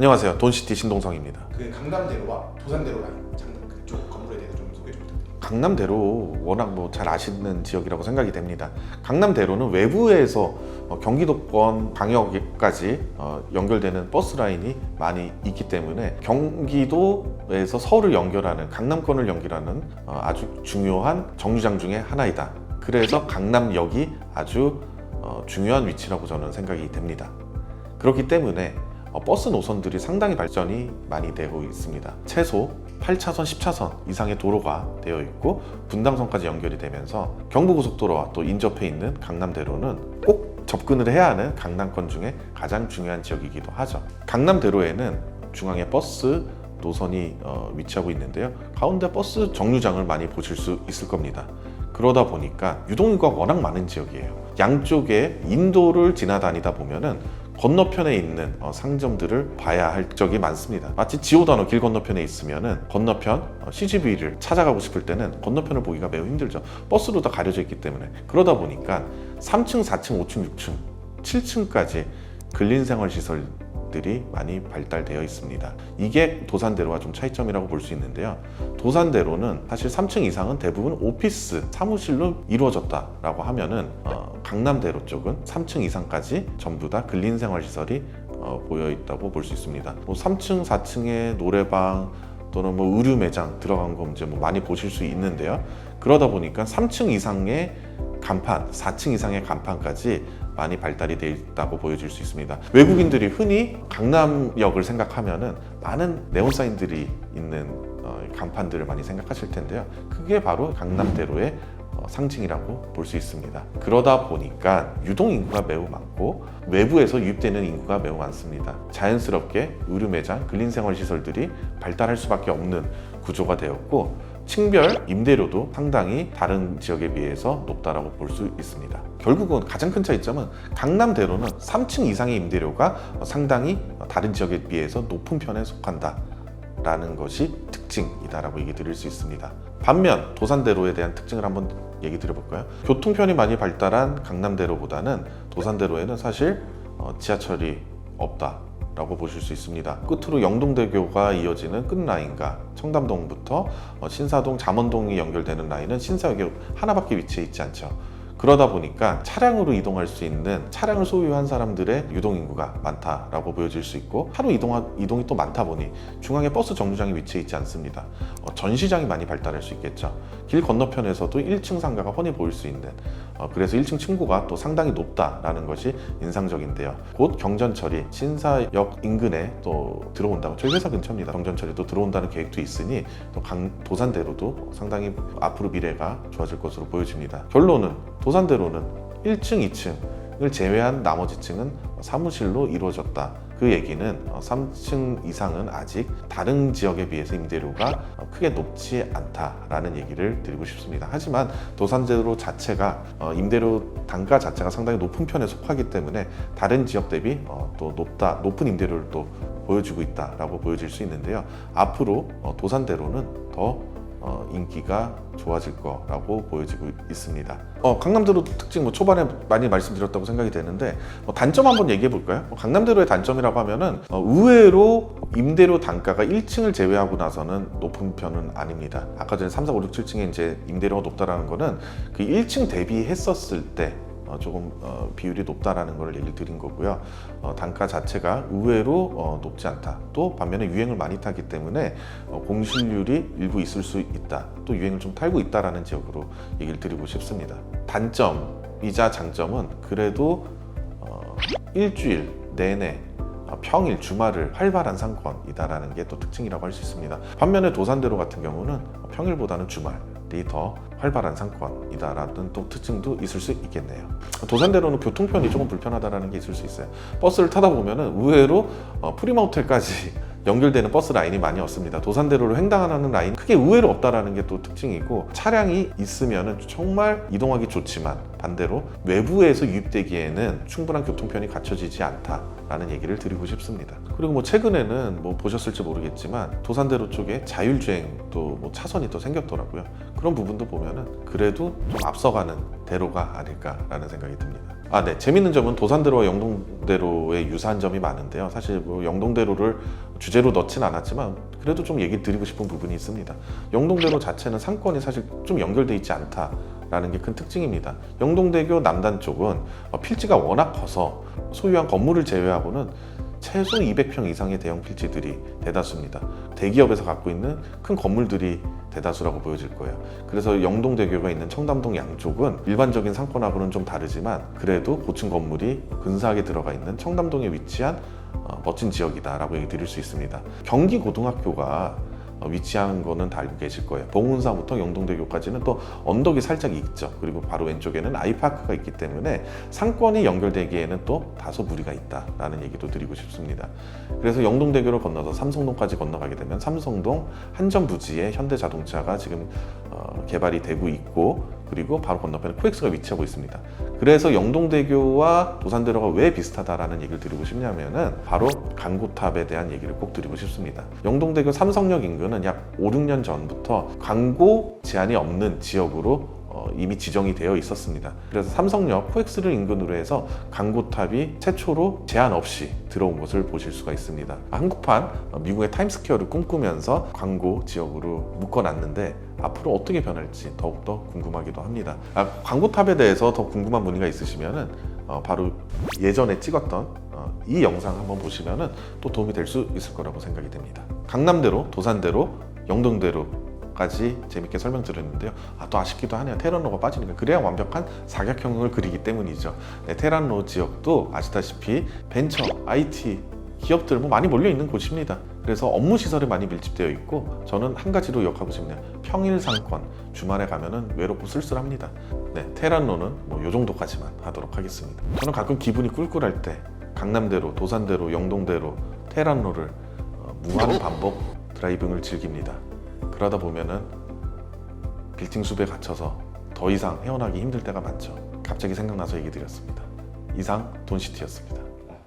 안녕하세요. 돈시티 신동성입니다. 그 강남대로와 도산대로 라인 장난 그쪽 건물에 대해서 좀 소개 좀 부탁드립니다. 강남대로 워낙 뭐 잘 아시는 지역이라고 생각이 됩니다. 강남대로는 외부에서 어, 경기도권 방역까지 어, 연결되는 버스 라인이 많이 있기 때문에 경기도에서 서울을 연결하는 강남권을 연결하는 어, 아주 중요한 정류장 중에 하나이다. 그래서 강남역이 아주 어, 중요한 위치라고 저는 생각이 됩니다. 그렇기 때문에 어, 버스 노선들이 상당히 발전이 많이 되고 있습니다. 최소 8차선, 10차선 이상의 도로가 되어 있고 분당선까지 연결이 되면서 경부고속도로와 또 인접해 있는 강남대로는 꼭 접근을 해야 하는 강남권 중에 가장 중요한 지역이기도 하죠. 강남대로에는 중앙에 버스 노선이 어, 위치하고 있는데요. 가운데 버스 정류장을 많이 보실 수 있을 겁니다. 그러다 보니까 유동인구가 워낙 많은 지역이에요. 양쪽에 인도를 지나다니다 보면은 건너편에 있는 어, 상점들을 봐야 할 적이 많습니다. 마치 지오다노 길 건너편에 있으면은 건너편 어, CGV를 찾아가고 싶을 때는 건너편을 보기가 매우 힘들죠. 버스로 다 가려져 있기 때문에 그러다 보니까 3층, 4층, 5층, 6층, 7층까지 근린생활시설 들이 많이 발달되어 있습니다. 이게 도산대로와 좀 차이점이라고 볼 수 있는데요. 도산대로는 사실 3층 이상은 대부분 오피스, 사무실로 이루어졌다라고 하면은 어, 강남대로 쪽은 3층 이상까지 전부 다 근린생활시설이 어, 보여 있다고 볼 수 있습니다. 뭐 3층, 4층에 노래방 또는 뭐 의류 매장 들어간 거 이제 뭐 많이 보실 수 있는데요. 그러다 보니까 3층 이상의 간판, 4층 이상의 간판까지 많이 발달이 되어 있다고 보여질 수 있습니다. 외국인들이 흔히 강남역을 생각하면은 많은 네온 사인들이 있는 어, 간판들을 많이 생각하실 텐데요. 그게 바로 강남대로의 어, 상징이라고 볼 수 있습니다. 그러다 보니까 유동 인구가 매우 많고 외부에서 유입되는 인구가 매우 많습니다. 자연스럽게 의류 매장, 근린 생활 시설들이 발달할 수밖에 없는 구조가 되었고 층별 임대료도 상당히 다른 지역에 비해서 높다라고 볼 수 있습니다. 결국은 가장 큰 차이점은 강남대로는 3층 이상의 임대료가 상당히 다른 지역에 비해서 높은 편에 속한다. 라는 것이 특징이다라고 얘기 드릴 수 있습니다. 반면 도산대로에 대한 특징을 한번 얘기 드려볼까요? 교통편이 많이 발달한 강남대로보다는 도산대로에는 사실 어, 지하철이 없다 라고 보실 수 있습니다. 끝으로 영동대교가 이어지는 끝 라인과 청담동부터 어, 신사동, 잠원동이 연결되는 라인은 신사역에 하나밖에 위치해 있지 않죠. 그러다 보니까 차량으로 이동할 수 있는 차량을 소유한 사람들의 유동 인구가 많다라고 보여질 수 있고 하루 이동 이동이 또 많다 보니 중앙에 버스 정류장이 위치해 있지 않습니다. 어, 전시장이 많이 발달할 수 있겠죠. 길 건너편에서도 1층 상가가 훤히 보일 수 있는 어, 그래서 1층 층고가 또 상당히 높다라는 것이 인상적인데요. 곧 경전철이 신사역 인근에 또 들어온다고 저희 회사 근처입니다. 경전철이 또 들어온다는 계획도 있으니 또 강, 도산대로도 상당히 앞으로 미래가 좋아질 것으로 보여집니다. 결론은 도 산대로는 1층, 2층을 제외한 나머지 층은 사무실로 이루어졌다. 그 얘기는 3층 이상은 아직 다른 지역에 비해서 임대료가 크게 높지 않다라는 얘기를 드리고 싶습니다. 하지만 도산대로 자체가 어, 임대료 단가 자체가 상당히 높은 편에 속하기 때문에 다른 지역 대비 어, 또 높다 높은 임대료를 또 보여주고 있다라고 보여질 수 있는데요. 앞으로 어, 도산대로는 더 어, 인기가 좋아질 거라고 보여지고 있습니다. 어, 강남대로 특징 뭐 초반에 많이 말씀드렸다고 생각이 되는데 뭐 단점 한번 얘기해 볼까요? 뭐 강남대로의 단점이라고 하면은 어, 의외로 임대료 단가가 1층을 제외하고 나서는 높은 편은 아닙니다. 아까 전에 3, 4, 5, 6, 7층에 이제 임대료가 높다라는 거는 그 1층 대비했었을 때 어, 조금 어, 비율이 높다라는 걸 얘기를 드린 거고요. 어, 단가 자체가 의외로 어, 높지 않다. 또 반면에 유행을 많이 타기 때문에 어, 공실률이 일부 있을 수 있다. 또 유행을 좀 탈고 있다라는 지역으로 얘기를 드리고 싶습니다. 단점이자 장점은 그래도 어, 일주일 내내 어, 평일 주말을 활발한 상권이다라는 게 또 특징이라고 할 수 있습니다. 반면에 도산대로 같은 경우는 평일보다는 주말 이 더 활발한 상권이다라는 또 특징도 있을 수 있겠네요. 도산대로는 교통편이 조금 불편하다라는 게 있을 수 있어요. 버스를 타다 보면은 의외로 어, 프리마 호텔까지 연결되는 버스 라인이 많이 없습니다. 도산대로를 횡단하는 라인 크게 의외로 없다라는 게 또 특징이고 차량이 있으면은 정말 이동하기 좋지만 반대로 외부에서 유입되기에는 충분한 교통편이 갖춰지지 않다라는 얘기를 드리고 싶습니다. 그리고 뭐 최근에는 뭐 보셨을지 모르겠지만 도산대로 쪽에 자율주행 또 뭐 차선이 또 생겼더라고요. 그런 부분도 보면은 그래도 좀 앞서가는 대로가 아닐까라는 생각이 듭니다. 아, 네. 재밌는 점은 도산대로와 영동대로의 유사한 점이 많은데요. 사실 뭐 영동대로를 주제로 넣진 않았지만 그래도 좀 얘기 드리고 싶은 부분이 있습니다. 영동대로 자체는 상권이 사실 좀 연결돼 있지 않다 라는 게 큰 특징입니다. 영동대교 남단 쪽은 어, 필지가 워낙 커서 소유한 건물을 제외하고는 최소 200평 이상의 대형 필지들이 대다수입니다. 대기업에서 갖고 있는 큰 건물들이 대다수라고 보여질 거예요. 그래서 영동대교가 있는 청담동 양쪽은 일반적인 상권하고는 좀 다르지만 그래도 고층 건물이 근사하게 들어가 있는 청담동에 위치한 어, 멋진 지역이다라고 얘기 드릴 수 있습니다. 경기 고등학교가 어, 위치한 거는 다 알고 계실 거예요. 봉은사부터 영동대교까지는 또 언덕이 살짝 있죠. 그리고 바로 왼쪽에는 아이파크가 있기 때문에 상권이 연결되기에는 또 다소 무리가 있다라는 얘기도 드리고 싶습니다. 그래서 영동대교를 건너서 삼성동까지 건너가게 되면 삼성동 한전 부지에 현대자동차가 지금 어, 개발이 되고 있고 그리고 바로 건너편에 코엑스가 위치하고 있습니다. 그래서 영동대교와 도산대로가 왜 비슷하다라는 얘기를 드리고 싶냐면은 바로 광고탑에 대한 얘기를 꼭 드리고 싶습니다. 영동대교 삼성역 인근은 약 5, 6년 전부터 광고 제한이 없는 지역으로 어, 이미 지정이 되어 있었습니다. 그래서 삼성역 코엑스를 인근으로 해서 광고탑이 최초로 제한 없이 들어온 것을 보실 수가 있습니다. 한국판 어, 미국의 타임스퀘어를 꿈꾸면서 광고 지역으로 묶어놨는데 앞으로 어떻게 변할지 더욱더 궁금하기도 합니다. 아, 광고탑에 대해서 더 궁금한 문의가 있으시면은 어, 바로 예전에 찍었던 어, 이 영상 한번 보시면은 또 도움이 될 수 있을 거라고 생각이 됩니다. 강남대로, 도산대로, 영동대로 까지 재밌게 설명드렸는데요. 아, 또 아쉽기도 하네요. 테란로가 빠지니까 그래야 완벽한 사각형을 그리기 때문이죠. 네, 테란로 지역도 아시다시피 벤처, IT 기업들 뭐 많이 몰려 있는 곳입니다. 그래서 업무 시설에 많이 밀집되어 있고 저는 한 가지로 기억하고 싶네요. 평일 상권 주말에 가면은 외롭고 쓸쓸합니다. 네, 테란로는 뭐 요 정도까지만 하도록 하겠습니다. 저는 가끔 기분이 꿀꿀할 때 강남대로, 도산대로, 영동대로, 테란로를 어, 무한 반복 드라이빙을 즐깁니다. 그러다 보면은 빌딩 숲에 갇혀서 더 이상 헤어나기 힘들 때가 많죠. 갑자기 생각나서 얘기 드렸습니다. 이상 돈시티였습니다.